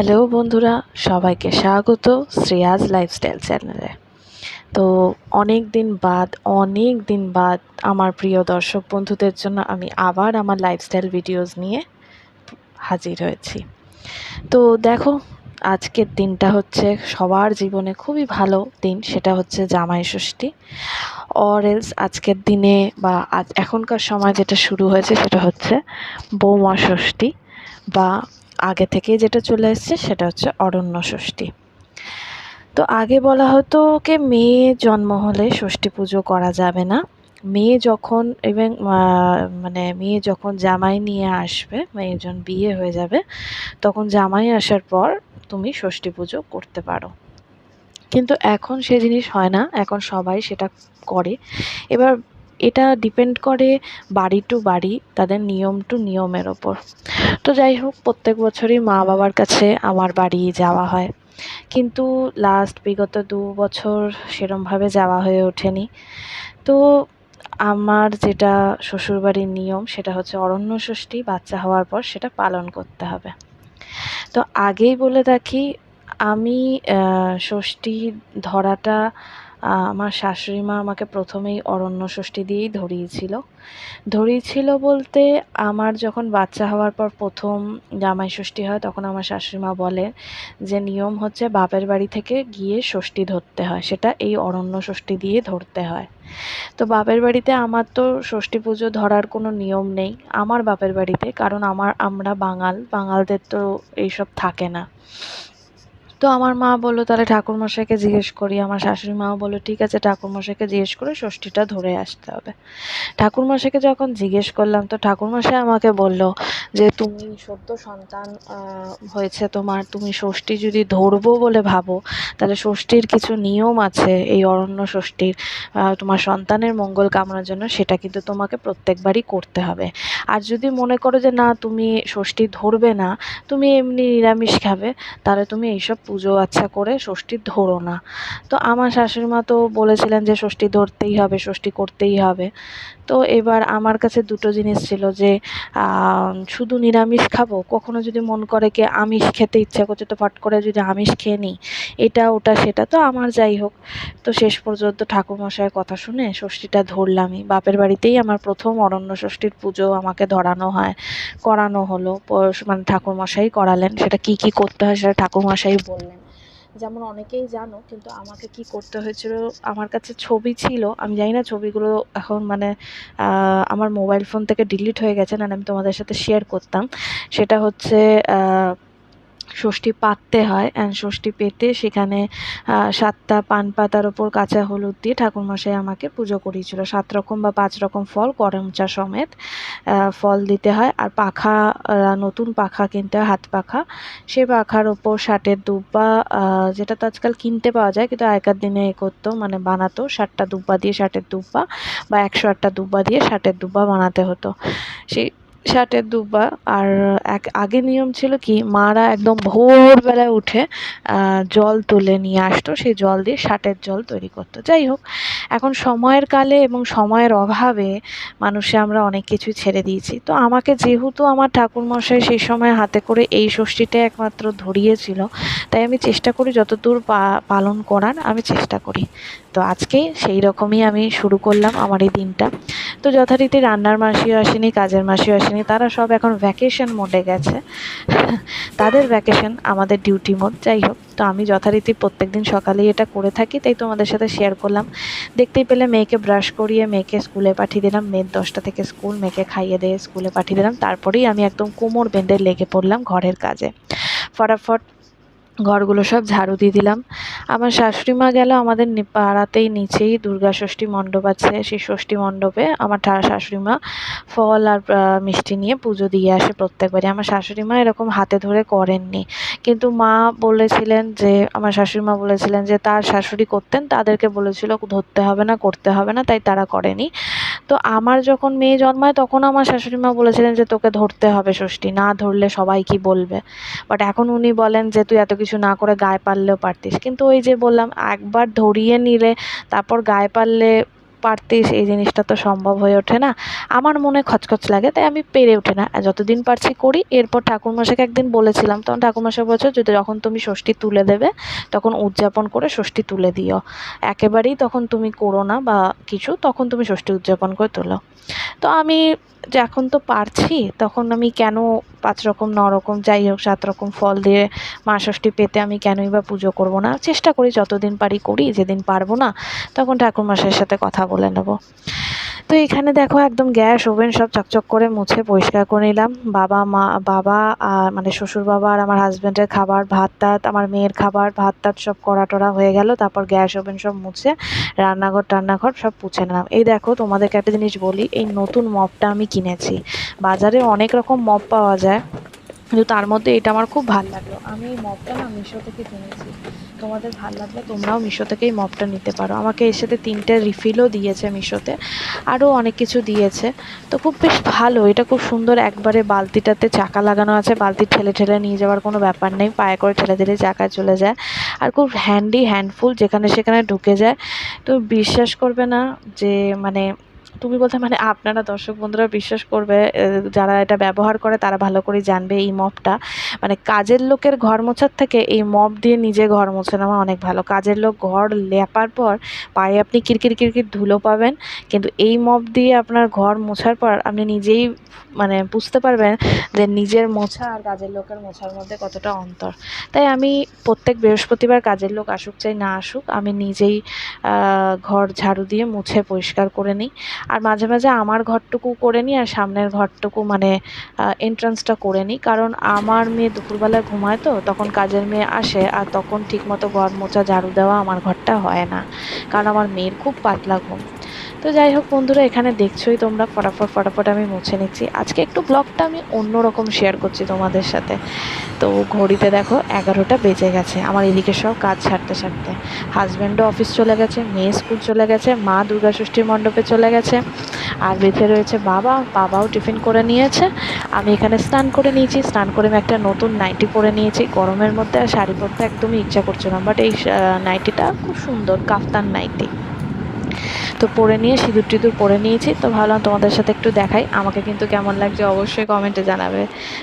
Hello বন্ধুরা, সবাইকে স্বাগত শ্রেয়াজ লাইফস্টাইল চ্যানেলে তো অনেক দিন বাদ, অনেক দিন বাদ আমার প্রিয় দর্শক বন্ধুদের জন্য আমি আবার আমার লাইফস্টাইল ভিডিওস নিয়ে হাজির হয়েছি। তো দেখো, আজকের দিনটা হচ্ছে সবার জীবনে খুবই ভালো দিন, সেটা হচ্ছে জামাই ষষ্ঠী। অর এলস আজকের দিনে বা এখনকার সময় যেটা শুরু হয়েছে সেটা হচ্ছে বৌমা ষষ্ঠী বা আগে থেকে যেটা চলে এসছে সেটা হচ্ছে অরণ্য ষষ্ঠী। তো আগে বলা হতো কে মেয়ে জন্ম হলে ষষ্ঠী পুজো করা যাবে না। মেয়ে যখন ইভেন মানে মেয়ে যখন জামাই নিয়ে আসবে মেয়েজন বিয়ে হয়ে যাবে, তখন জামাই আসার পর তুমি ষষ্ঠী পুজো করতে পারো। কিন্তু এখন সে জিনিস হয় না, এখন সবাই সেটা করে। এবার এটা ডিপেন্ড করে বাড়ি টু বাড়ি, তাদের নিয়ম টু নিয়মের ওপর। তো যাই হোক, প্রত্যেক বছরই মা বাবার কাছে আমার বাড়ি যাওয়া হয়। কিন্তু লাস্ট বিগত দু বছর সেরমভাবে যাওয়া হয়ে ওঠেনি। তো আমার যেটা শ্বশুরবাড়ির নিয়ম, সেটা হচ্ছে অরণ্য ষষ্ঠী, বাচ্চা হওয়ার পর সেটা পালন করতে হবে। তো আগেই বলে রাখি, আমি ষষ্ঠী ধরাটা আমার শাশুড়ি মা আমাকে প্রথমেই অরণ্য ষষ্ঠী দিয়েই ধরিয়েছিল। ধরিয়েছিল বলতে আমার যখন বাচ্চা হওয়ার পর প্রথম জামাই ষষ্ঠী হয়, তখন আমার শাশুড়ি মা বলে যে, নিয়ম হচ্ছে বাপের বাড়ি থেকে গিয়ে ষষ্ঠী ধরতে হয়, সেটা এই অরণ্য ষষ্ঠী দিয়ে ধরতে হয়। তো বাপের বাড়িতে আমার তো ষষ্ঠী পুজো ধরার কোনো নিয়ম নেই, আমার বাপের বাড়িতে, কারণ আমার, আমরা বাঙাল, বাঙালদের তো এইসব থাকে না। তো আমার মা বলল, তাহলে ঠাকুরমশাইকে জিজ্ঞেস করি। আমার শাশুড়ি মাও বলল, ঠিক আছে, ঠাকুরমশাইকে জিজ্ঞেস করে ষষ্ঠীটা ধরে আসতে হবে। ঠাকুরমশাইকে যখন জিজ্ঞেস করলাম, তো ঠাকুরমশাই আমাকে বলল যে, তুমি সদ্য সন্তান হয়েছে তোমার, তুমি ষষ্ঠী যদি ধরবো বলে ভাবো, তাহলে ষষ্ঠীর কিছু নিয়ম আছে, এই অরণ্য ষষ্ঠীর তোমার সন্তানের মঙ্গল কামনার জন্য, সেটা কিন্তু তোমাকে প্রত্যেকবারই করতে হবে। আর যদি মনে করো যে, না, তুমি ষষ্ঠী ধরবে না, তুমি এমনি নিরামিষ খাবে, তাহলে তুমি এইসব পুজো আচ্ছা করে ষষ্ঠী ধরো না। তো আমার শাশুড়ি মা তো বলেছিলেন যে ষষ্ঠী ধরতেই হবে, ষষ্ঠী করতেই হবে। তো এবার আমার কাছে দুটো জিনিস ছিল যে শুধু নিরামিষ খাব? কখনো যদি মন করে কি আমিষ খেতে ইচ্ছা করছে, তো ফট করে যদি আমিষ খেয়ে নিই, এটা, ওটা, সেটা তো আমার যাই হোক। তো শেষ পর্যন্ত ঠাকুরমশাইয়ের কথা শুনে ষষ্ঠীটা ধরলামই। বাপের বাড়িতেই আমার প্রথম অরণ্য ষষ্ঠীর পুজো আমাকে ধরানো হয়, করানো হলো। মানে ঠাকুরমশাই করালেন। সেটা কি কি করতে হয় সেটা ঠাকুরমশাই বললেন। যেমন অনেকেই জানো, কিন্তু আমাকে কি করতে হয়েছিল, আমার কাছে ছবি ছিল, আমি জানি না ছবিগুলো এখন মানে আমার মোবাইল ফোন থেকে ডিলিট হয়ে গেছে, না আমি তোমাদের সাথে শেয়ার করতাম। সেটা হচ্ছে ষষ্ঠী পাততে হয় অ্যান্ড ষষ্ঠী পেতে সেখানে সাতটা পান পাতার ওপর কাঁচা হলুদ দিয়ে ঠাকুরমশাই আমাকে পুজো করিয়েছিল। সাত রকম বা পাঁচ রকম ফল করমচা সমেত ফল দিতে হয়। আর পাখা নতুন পাখা কিনতে হয়, হাত পাখা। সে পাখার ওপর ষাটের দুব্বা যেটা তো আজকাল কিনতে পাওয়া যায়, কিন্তু আগেকার দিনে এ করতো মানে বানাতো। ষাটটা দুব্বা দিয়ে ষাটের দুব্বা বা একশো আটটা দুব্বা দিয়ে ষাটের দুব্বা বানাতে হতো। সেই ষাটের দুব্বা আর এক, আগে নিয়ম ছিল কি, মারা একদম ভোরবেলায় উঠে জল তুলে নিয়ে আসতো, সেই জল দিয়ে ষাটের জল তৈরি করতো। যাই হোক, এখন সময়ের কালে এবং সময়ের অভাবে মানুষে আমরা অনেক কিছু ছেড়ে দিয়েছি। তো আমাকে যেহেতু আমার ঠাকুরমশাই সেই সময় হাতে করে এই ষষ্ঠীটা একমাত্র ধরিয়েছিল, তাই আমি চেষ্টা করি যতদূর পালন করার, আমি চেষ্টা করি। তো আজকে সেই রকমই আমি শুরু করলাম আমার এই দিনটা। তো যথারীতি রান্নার মাসিও আসেনি, কাজের মাসিও আসেনি তারা সব এখন ভ্যাকেশন মোডে গেছে। তাদের ভ্যাকেশন আমাদের ডিউটি মোড যাই হোক। তো আমি যথারীতি প্রত্যেক দিন সকালেই এটা করে থাকি, তাই তোমাদের সাথে শেয়ার করলাম। দেখতেই পেলে মেয়েকে ব্রাশ করিয়ে, মেয়েকে স্কুলে পাঠিয়ে দিলাম। মেয়ের দশটা থেকে স্কুল মেয়েকে খাইয়ে দিয়ে স্কুলে পাঠিয়ে দিলাম। তারপরেই আমি একদম কোমর বেঁধে লেগে পড়লাম ঘরের কাজে। ফটাফট ঘরগুলো সব ঝাড়ু দিয়ে দিলাম। আমার শাশুড়ি মা গেল আমাদের পাড়াতেই নিচেই দুর্গা ষষ্ঠী মণ্ডপ আছে, সেই ষষ্ঠী মণ্ডপে আমার শাশুড়ি মা ফল আর মিষ্টি নিয়ে পুজো দিয়ে আসে প্রত্যেকবারই। আমার শাশুড়ি মা এরকম হাতে ধরে করেননি। কিন্তু মা বলেছিলেন যে, আমার শাশুড়ি মা বলেছিলেন যে, তার শাশুড়ি করতেন, তাদেরকে বলেছিল ধরতে হবে না, করতে হবে না, তাই তারা করেনি। তো আমার যখন মেয়ে জন্মায়, তখন আমার শাশুড়ি মা বলেছিলেন যে, তোকে ধরতে হবে ষষ্ঠী, না ধরলে সবাই কি বলবে? বাট এখন উনি বলেন যে, তুই এত কিছু না করে গায়ে পারলেও পারতিস। কিন্তু ওই যে বললাম, একবার ধরিয়ে নিলে, তারপর গায়ে পারলে পারতিস, এই জিনিসটা তো সম্ভব হয়ে ওঠে না। আমার মনে খচখচ লাগে, তাই আমি পেরে ওঠে না। যতদিন পারছি করি, এরপর ঠাকুরমশাইকে একদিন বলেছিলাম, তখন ঠাকুরমশাই বলছে, যদি যখন তুমি ষষ্ঠী তুলে দেবে, তখন উদযাপন করে ষষ্ঠী তুলে দিও। একেবারেই তখন তুমি করো না বা কিছু, তখন তুমি ষষ্ঠী উদযাপন করে তোলো। তো আমি যে এখন তো পারছি, তখন আমি কেন পাঁচ রকম, ন রকম, যাই হোক, সাত রকম ফল দিয়ে মা ষষ্ঠী পেতে আমি কেনই বা পুজো করব না? চেষ্টা করি, যতদিন পারি করি, যেদিন পারব না, তখন ঠাকুরমশাইয়ের সাথে কথা বলে নেব। তো এখানে দেখো একদম গ্যাস, ওভেন সব চকচক করে মুছে পরিষ্কার করে নিলাম। বাবা, মা, বাবা, আর মানে শ্বশুর বাবা আর আমার হাজব্যান্ডের খাবার, ভাত, টাত, আমার মেয়ের খাবার, ভাত, টাত সব কড়া টড়া হয়ে গেল। তারপর গ্যাস, ওভেন সব মুছে রান্নাঘর, টান্নাঘর সব পুছে নিলাম। এই দেখো তোমাদেরকে একটা জিনিস বলি, এই নতুন মপটা আমি কিনেছি। বাজারে অনেক রকম মপ পাওয়া যায়। কিন্তু তার মধ্যে এটা আমার খুব ভালো লাগল। আমি এই মপটা না মিশো থেকে কিনেছি। তোমাদের ভালো লাগলে তোমরাও মিশো থেকেই মপটা নিতে পারো। আমাকে এর সাথে তিনটে রিফিলও দিয়েছে মিশোতে আরও অনেক কিছু দিয়েছে। তো খুব বেশ ভালো, এটা খুব সুন্দর একবারে বালতিটাতে চাকা লাগানো আছে, বালতি ঠেলে ঠেলে নিয়ে যাওয়ার কোনো ব্যাপার নেই, পায়ে করে ঠেলে দিলে চাকায় চলে যায়। আর খুব হ্যান্ডি হ্যান্ডফুল যেখানে সেখানে ঢুকে যায়। তো বিশ্বাস করবে না যে মানে তুমি বলতে মানে আপনারা দর্শক বন্ধুরা বিশ্বাস করবে যারা এটা ব্যবহার করে তারা ভালো করে জানবে এই মপটা। মানে কাজের লোকের ঘর মোছার থেকে এই মপ দিয়ে নিজে ঘর মোছে নেওয়া অনেক ভালো। কাজের লোক ঘর লেপার পর পায়ে আপনি কিরকির কিরকির ধুলো পাবেন, কিন্তু এই মপ দিয়ে আপনার ঘর মোছার পর আপনি নিজেই মানে বুঝতে পারবেন যে নিজের মোছা আর কাজের লোকের মোছার মধ্যে কতটা অন্তর। তাই আমি প্রত্যেক বৃহস্পতিবার কাজের লোক আসুক চাই না আসুক, আমি নিজেই ঘর ঝাড়ু দিয়ে মুছে পরিষ্কার করে নিই। আর মাঝে মাঝে আমার ঘরটুকু করে নিই আর সামনের ঘরটুকু মানে এন্ট্রান্সটা করে নিই। কারণ আমার মেয়ে দুপুরবেলা ঘুমায় তো, তখন কাজের মেয়ে আসে আর তখন ঠিকমতো ঘর মোছা ঝাড়ু দেওয়া আমার ঘরটা হয় না। কারণ আমার মেয়ের খুব পাতলা ঘুম। তো যাই হোক বন্ধুরা, এখানে দেখছোই তোমরা। ফটাফট ফটাফট আমি মুছে নিচ্ছি। আজকে একটু ব্লগটা আমি অন্যরকম শেয়ার করছি তোমাদের সাথে। তো ঘড়িতে দেখো এগারোটা বেজে গেছে। আমার এদিকে সব কাজ ছাড়তে ছাড়তে হাজব্যান্ডও অফিস চলে গেছে, মেয়ে স্কুল চলে গেছে, মা দুর্গা ষষ্ঠীর মণ্ডপে চলে গেছে। আর বেঁচে রয়েছে বাবা, বাবাও টিফিন করে নিয়েছে। আমি এখানে স্নান করে নিয়েছি। স্নান করে আমি একটা নতুন নাইটি পরে নিয়েছি। গরমের মধ্যে আর শাড়ি পরতে একদমই ইচ্ছা করছে না বাট এই নাইটিটা খুব সুন্দর, কাফতান নাইটি তো পরে নিয়ে, সিঁদুর টিঁদুর পরে নিয়েছি। তো ভাবলাম তোমাদের সাথে একটু দেখাই, আমাকে কিন্তু কেমন লাগছে অবশ্যই কমেন্টে জানাবে।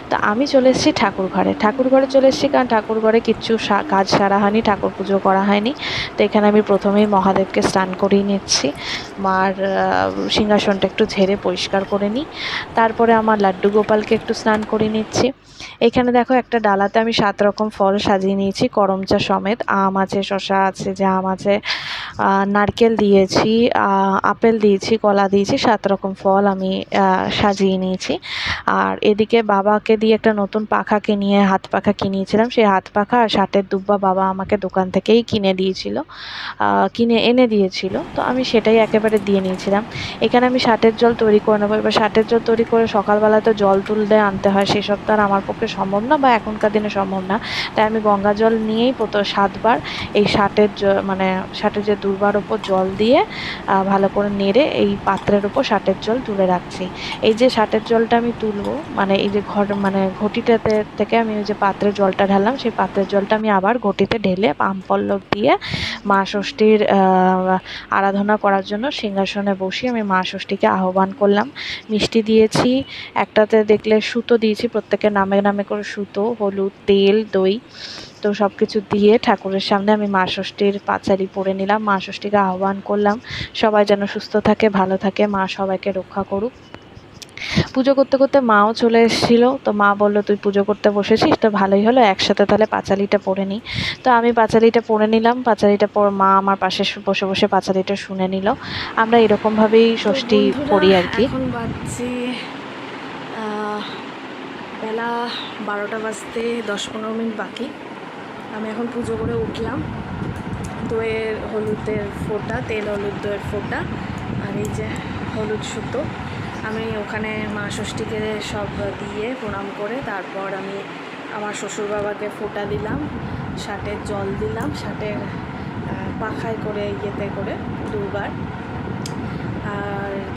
তো আমি চলে এসেছি ঠাকুর ঘরে। ঠাকুর ঘরে চলে এসেছি কারণ ঠাকুর ঘরে কিচ্ছু কাজ সারা হয়নি, ঠাকুর পুজো করা হয়নি। তো এখানে আমি প্রথমেই মহাদেবকে স্নান করিয়ে নিচ্ছি। মার সিংহাসনটা একটু ঝেড়ে পরিষ্কার করে নিই। তারপরে আমার লাড্ডু গোপালকে একটু স্নান করিয়ে নিচ্ছি। এখানে দেখো একটা ডালাতে আমি সাত রকম ফল সাজিয়ে নিয়েছি, করমচা সমেত। আম আছে শশা আছে, জাম আছে নারকেল দিয়েছি আপেল দিয়েছি, কলা দিয়েছি, সাত রকম ফল আমি সাজিয়ে নিয়েছি। আর এদিকে বাবাকে দিয়ে একটা নতুন পাখা কিনিয়ে, হাত পাখা কিনিয়েছিলাম। সেই হাত পাখা আর ষাটের দুব্বা বাবা আমাকে দোকান থেকেই কিনে দিয়েছিল কিনে এনে দিয়েছিল। তো আমি সেটাই একেবারে দিয়ে নিয়েছিলাম। এখানে আমি ষাটের জল তৈরি করে নেব। এবার ষাটের জল তৈরি করে সকালবেলা তো জল তুলতে আনতে হয়, সেসব তো আর আমার পক্ষে সম্ভব না বা এখনকার দিনে সম্ভব না। তাই আমি গঙ্গা জল নিয়েই প্রত সাতবার এই জ- মানে ষাটের যে দুর্বার ওপর জল দিয়ে ভালো করে নেড়ে এই পাত্রের ওপর ষাটের জল তুলে রাখছি। এই যে ষাটের জলটা আমি তুলবো মানে এই যে ঘর মানে ঘটিটাতে থেকে আমি ওই যে পাত্রে জলটা ঢাললাম, সেই পাত্রের জলটা আমি আবার ঘটিতে ঢেলে পাম পল্লব দিয়ে মা ষষ্ঠীর আরাধনা করার জন্য সিংহাসনে বসিয়ে আমি মা ষষ্ঠীকে আহ্বান করলাম। মিষ্টি দিয়েছি, একটাতে দেখলে সুতো দিয়েছি, প্রত্যেকের নামে নামে করে সুতো, হলুদ, তেল, দই। তো সব কিছু দিয়ে ঠাকুরের সামনে আমি মা ষষ্ঠীর পাঁচালি পরে নিলাম। মা ষষ্ঠীকে আহ্বান করলাম, সবাই যেন সুস্থ থাকে, ভালো থাকে, মা সবাইকে রক্ষা করুক। পুজো করতে করতে মাও চলে এসেছিল, তো মা বলল, তুই পুজো করতে বসেছিস? তো ভালোই হলো, একসাথে তাহলে পাঁচালিটা পড়ে নিই তো আমি পাঁচালিটা পড়ে নিলাম, পাঁচালিটা পর মা আমার পাশে বসে বসে পাঁচালিটা শুনে নিল। আমরা এরকমভাবেই ষষ্ঠী করি আর কি। বেলা বারোটা বাজতে দশ পনেরো মিনিট বাকি। আমি এখন পুজো করে উঠলাম। দইয়ের হলুদের ফোঁটা, তেল হলুদ দইয়ের ফোঁটা আর এই যে হলুদ সুতো। আমি ওখানে মা ষষ্ঠীকে সব দিয়ে প্রণাম করে, তারপর আমি আমার শ্বশুর বাবাকে ফোঁটা দিলাম শাটের জল দিলাম শাটের পাখায় করে, ইয়েতে করে দুবার।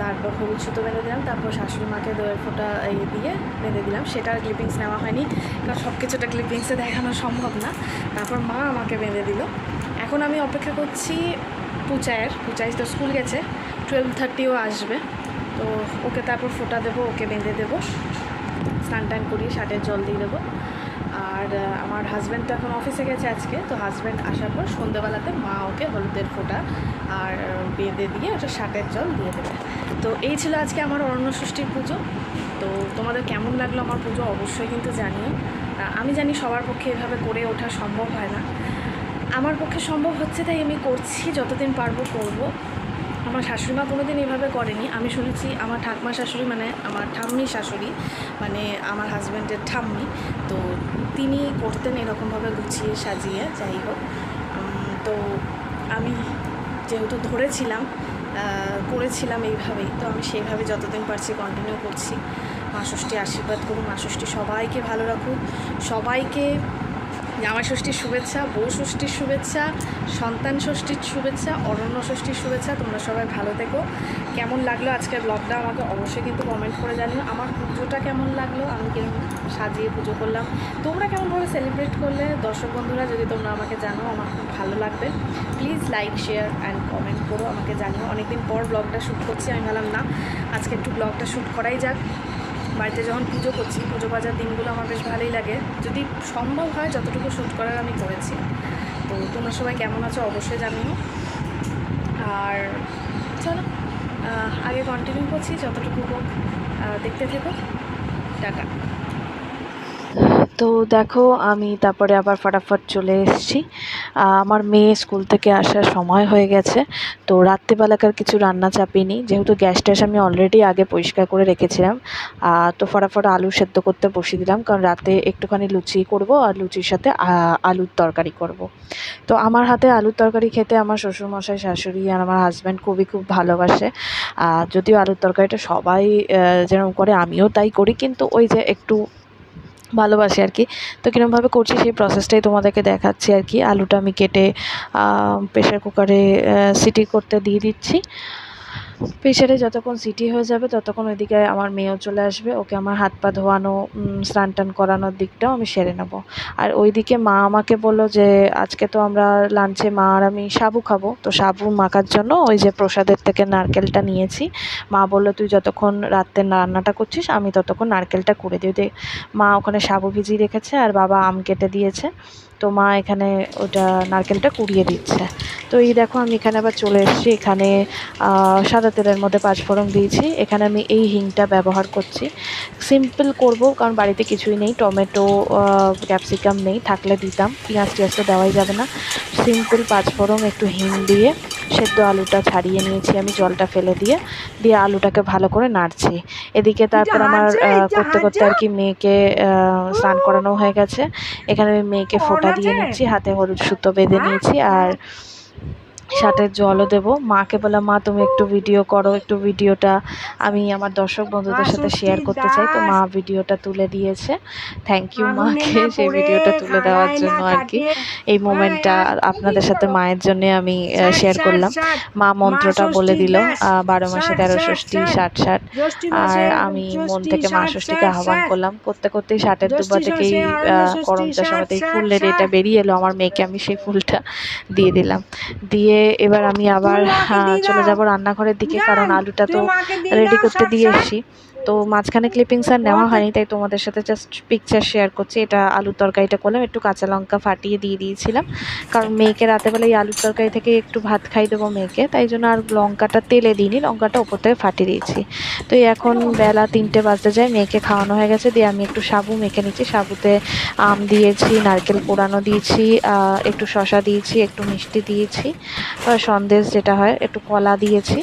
তারপর হলুদ সুতো বেঁধে দিলাম, তারপর শাশুড়ি মাকে দইয়ের ফোঁটা দিয়ে বেঁধে দিলাম। সেটার ক্লিপিংস নেওয়া হয়নি, কারণ সব কিছুটা ক্লিপিংসে দেখানো সম্ভব না। তারপর মা আমাকে বেঁধে দিল। এখন আমি অপেক্ষা করছি পুচায়ের পুচাই তো স্কুল গেছে টুয়েলভ থার্টিও আসবে। তো ওকে তারপর ফোটা দেবো, ওকে বেঁধে দেবো। স্নান টান করিয়ে শার্টের জল দিয়ে দেবো। আর আমার হাজব্যান্ড তো এখন অফিসে গেছে আজকে, তো হাজব্যান্ড আসার পর সন্ধ্যেবেলাতে মা ওকে হলুদের ফোঁটা আর বেঁধে দিয়ে ওটা শার্টের জল দিয়ে দেবে। তো এই ছিল আজকে আমার অরণ্য ষষ্ঠীর পুজো। তো তোমাদের কেমন লাগল আমার পুজো অবশ্যই কিন্তু জানিও। আমি জানি সবার পক্ষে এভাবে করে ওঠা সম্ভব হয় না। আমার পক্ষে সম্ভব হচ্ছে তাই আমি করছি, যতদিন পারব করব। আমার শাশুড়িমা কোনো দিন এভাবে করেনি। আমি শুনেছি আমার ঠাকমা শাশুড়ি মানে আমার ঠাম্মি শাশুড়ি মানে আমার হাজব্যান্ডের ঠাম্মি। তো তিনি করতেন এরকমভাবে গুছিয়ে সাজিয়ে, যাই হোক। তো আমি যেহেতু ধরেছিলাম করেছিলাম এইভাবেই। তো আমি সেইভাবে যতদিন পারছি কন্টিনিউ করছি। মা ষষ্ঠী আশীর্বাদ করুন, মা ষষ্ঠী সবাইকে ভালো রাখুক। সবাইকে জামাই ষষ্ঠীর শুভেচ্ছা, বউ ষষ্ঠীর শুভেচ্ছা, সন্তান ষষ্ঠীর শুভেচ্ছা, অরণ্য ষষ্ঠীর শুভেচ্ছা। তোমরা সবাই ভালো থেকো। কেমন লাগল আজকের ব্লগটা আমাকে অবশ্যই কিন্তু কমেন্ট করে জানিও। আমার পুজোটা কেমন লাগল? আমি কীরকম সাজিয়ে পুজো করলাম। তোমরা কেমনভাবে সেলিব্রেট করলে? দর্শক বন্ধুরা, যদি তোমরা আমাকে জানো, আমার খুব ভালো লাগবে। Please like share and comment করো। আমাকে জানিও। অনেকদিন পর ব্লগটা শ্যুট করছি। আমি ভাবলাম, না, আজকে একটু ব্লগটা শ্যুট করাই যাক। বাড়িতে যখন পুজো করছি, পুজো বাজার দিনগুলো আমার বেশ ভালোই লাগে। যদি সম্ভব হয়, যতটুকু শ্যুট করার আমি করেছি। তো তোমরা সবাই কেমন আছো অবশ্যই জানিও। আর চলো আগে কন্টিনিউ করছি, যতটুকু হোক দেখতে থেকো। টাটা। তো দেখো, আমি তারপরে আবার ফটাফট চলে এসেছি। আমার মেয়ে স্কুল থেকে আসার সময় হয়ে গেছে। তো রাত্রিবেলাকার কিছু রান্না চাপিনি যেহেতু গ্যাস ট্যাস আমি অলরেডি আগে পরিষ্কার করে রেখেছিলাম। তো ফটাফট আলু সেদ্ধ করতে বসিয়ে দিলাম। কারণ রাতে একটুখানি লুচি করব আর লুচির সাথে আলুর তরকারি করব। তো আমার হাতে আলুর তরকারি খেতে আমার শ্বশুরমশাই, শাশুড়ি আর আমার হাজব্যান্ড খুবই খুব ভালোবাসে। যদিও আলুর তরকারিটা সবাই যেরকম করে আমিও তাই করি। কিন্তু ওই যে একটু ভালোবাসি আর কি। তো কীরকমভাবে করছি সেই প্রসেসটাই তোমাদেরকে দেখাচ্ছি আর কি। আলুটা আমি কেটে প্রেশার কুকারে সিটি করতে দিয়ে দিচ্ছি। প্রেশারে যতক্ষণ সিটি হয়ে যাবে, ততক্ষণ ওইদিকে আমার মেয়েও চলে আসবে। ওকে আমার হাত পা ধোয়ানো স্নান টান করানোর দিকটাও আমি সেরে নেব। আর ওইদিকে মা আমাকে বলল যে, আজকে তো আমরা লাঞ্চে মা আর আমি সাবু খাব। তো সাবু মাখার জন্য ওই যে প্রসাদের থেকে নারকেলটা নিয়েছি। মা বলল, তুই যতক্ষণ রাত্রে রান্নাটা করছিস, আমি ততক্ষণ নারকেলটা করে দিই। মা ওখানে সাবু ভিজিয়ে রেখেছে আর বাবা আম কেটে দিয়েছে। তো মা এখানে ওটা নারকেলটা কুড়িয়ে দিচ্ছে। তো এই দেখো আমি এখানে আবার চলে এসেছি এখানে সাদা তেলের মধ্যে পাঁচফোড়ন দিয়েছি। এখানে আমি এই হিংটা ব্যবহার করছি। সিম্পল করব কারণ বাড়িতে কিছুই নেই টমেটো ক্যাপসিকাম নেই থাকলে দিতাম পেঁয়াজ টিয়াজ তো দেওয়াই যাবে না। সিম্পল পাঁচফোড়ন একটু হিং দিয়ে সেদ্ধ আলুটা ছাড়িয়ে নিয়েছি আমি জলটা ফেলে দিয়ে দিয়ে আলুটাকে ভালো করে নাড়ছি। এদিকে তারপর আমার করতে করতে আর কি মেয়েকে স্নান করানো হয়ে গেছে। এখানে আমি মেয়েকে ফোঁটা দিয়ে নিচ্ছি হাতে হলুদ সুতো বেঁধে নিয়েছি আর শার্টের জলও দেবো। মাকে বললাম মা তুমি একটু ভিডিও করো একটু ভিডিওটা আমি আমার দর্শক বন্ধুদের সাথে শেয়ার করতে চাই। তো মা ভিডিওটা তুলে দিয়েছে। থ্যাংক ইউ মাকে সেই ভিডিওটা তুলে দেওয়ার জন্য আর কি। এই মোমেন্টটা আপনাদের সাথে মায়ের জন্য আমি শেয়ার করলাম। মা মন্ত্রটা বলে দিল বারো মাসে তেরো ষষ্ঠী ষাট ষাট। আর আমি মন থেকে মা ষষ্ঠীকে আহ্বান করলাম। করতে করতেই ষাটের দুবা থেকেই আহ, করমচার সময়তেই ফুলের এটা বেরিয়ে এলো। আমার মেয়েকে আমি সেই ফুলটা দিয়ে দিলাম। দিয়ে এবার আমি আবার চলে যাব রান্নাঘরের দিকে কারণ আলুটা তো রেডি করতে দিয়ে এসেছি তো মাঝখানে ক্লিপিংস আর নেওয়া হয়নি তাই তোমাদের সাথে জাস্ট পিকচার শেয়ার করছি। এটা আলুর তরকারিটা করলাম একটু কাঁচা লঙ্কা ফাটিয়ে দিয়ে দিয়েছিলাম। কারণ মেয়েকে রাতেবেলা এই আলুর তরকারি থেকে একটু ভাত খাই দেবো মেয়েকে তাই জন্য আর লঙ্কাটা তেলে দিইনি লঙ্কাটা ওপর থেকে ফাটিয়ে দিয়েছি। তো এখন বেলা তিনটে বাজতে যায় মেয়েকে খাওয়ানো হয়ে গেছে দিয়ে আমি একটু সাবু মেখে নিচ্ছি। সাবুতে আম দিয়েছি নারকেল পোড়ানো দিয়েছি একটু শশা দিয়েছি একটু মিষ্টি দিয়েছি সন্দেশ যেটা হয় একটু কলা দিয়েছি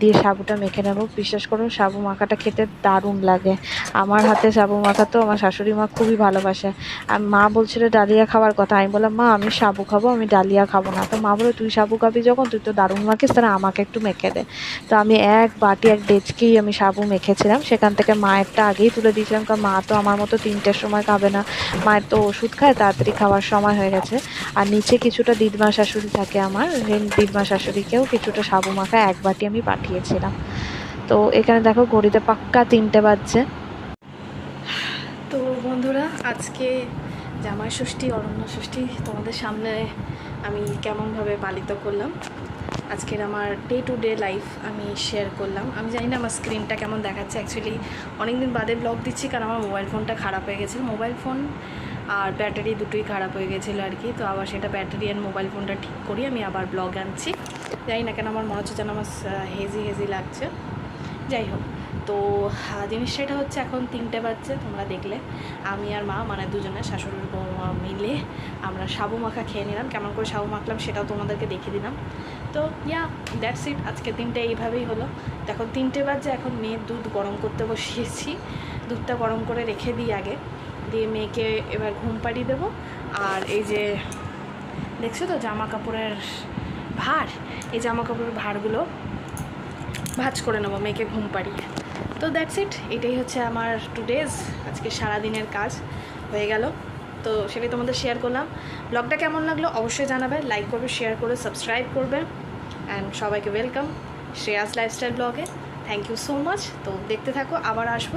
দিয়ে সাবুটা মেখে নেব। বিশ্বাস করুন সাবু মাখাটা খেতে দারুণ লাগে। আমার হাতে সাবু মাখা তো আমার শাশুড়ি মা খুবই ভালোবাসে। আর মা বলছিল ডালিয়া খাওয়ার কথা। আমি বললাম, মা, আমি সাবু খাব, আমি ডালিয়া খাব না। তো মা বলে তুই সাবু খাবি যখন, তুই তো দারুণ মাখিস, তাহলে আমাকে একটু মেখে দে। তো আমি এক বাটি, এক ডেচকেই আমি সাবু মেখেছিলাম। সেখান থেকে মায়েরটা আগেই তুলে দিয়েছিলাম, কারণ মা তো আমার মতো তিনটের সময় খাবে না। মায়ের তো ওষুধ খায়, তাড়াতাড়ি খাওয়ার সময় হয়ে গেছে। আর নিচে কিছুটা দিদমা শাশুড়ি থাকে আমার দিদমা শাশুড়িকেও কিছুটা সাবু মাখা এক বাটি আমি পাঠিয়েছিলাম। তো এখানে দেখো ঘড়িতে পাক্কা তিনটে বাজছে। তো বন্ধুরা, আজকে জামাই ষষ্ঠী, অরণ্য ষষ্ঠী তোমাদের সামনে আমি কেমনভাবে পালিত করলাম। আজকের আমার ডে টু ডে লাইফ আমি শেয়ার করলাম। আমি জানি না আমার স্ক্রিনটা কেমন দেখাচ্ছে। অ্যাকচুয়ালি অনেক দিন বাদে ব্লগ দিচ্ছি কারণ আমার মোবাইল ফোনটা খারাপ হয়ে গেছিল। মোবাইল ফোন আর ব্যাটারি দুটোই খারাপ হয়ে গেছিল আর কি। তো আবার সেটা ব্যাটারি আর মোবাইল ফোনটা ঠিক করি, আমি আবার ব্লগ আনছি। জানি না কেন আমার মনে হচ্ছে যেন আমার হেজি হেজি লাগছে। যাই হোক তো আহ, জিনিসটা এটা হচ্ছে এখন তিনটে বাজছে তোমরা দেখলে। আমি আর মা মানে দুজনে শাশুড়ির বৌমা মিলে আমরা সাবু মাখা খেয়ে নিলাম। কেমন করে সাবু মাখলাম সেটাও তোমাদেরকে দেখিয়ে দিলাম। তো ইয়া দ্যাটস ইট আজকে তিনটে এইভাবেই হলো। এখন তিনটে বাজে এখন মেয়ের দুধ গরম করতে বসিয়েছি। দুধটা গরম করে রেখে দিই আগে। দিয়ে মেয়েকে এবার ঘুম পাড়িয়ে দেবো। আর এই যে দেখছ তো জামা কাপড়ের ভার? এই জামা কাপড়ের ভারগুলো ভাজ করে নেব, মেয়েকে ঘুম পাড়িয়ে। তো দ্যাটস ইট এটাই হচ্ছে আমার টু ডেজ আজকে সারাদিনের কাজ হয়ে গেল। তো সেটাই তোমাদের শেয়ার করলাম। ব্লগটা কেমন লাগল অবশ্যই জানাবে লাইক করবে শেয়ার করে সাবস্ক্রাইব করবে। অ্যান্ড সবাইকে ওয়েলকাম শ্রেয়াস লাইফস্টাইল ব্লগে থ্যাংক ইউ সো মাচ তো দেখতে থাকো, আবার আসব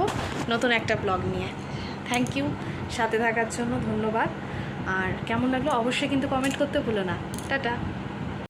নতুন একটা ব্লগ নিয়ে। থ্যাংক ইউ সাথে থাকার জন্য ধন্যবাদ। আর কেমন লাগল অবশ্যই কিন্তু কমেন্ট করতে ভুলো না। টাটা।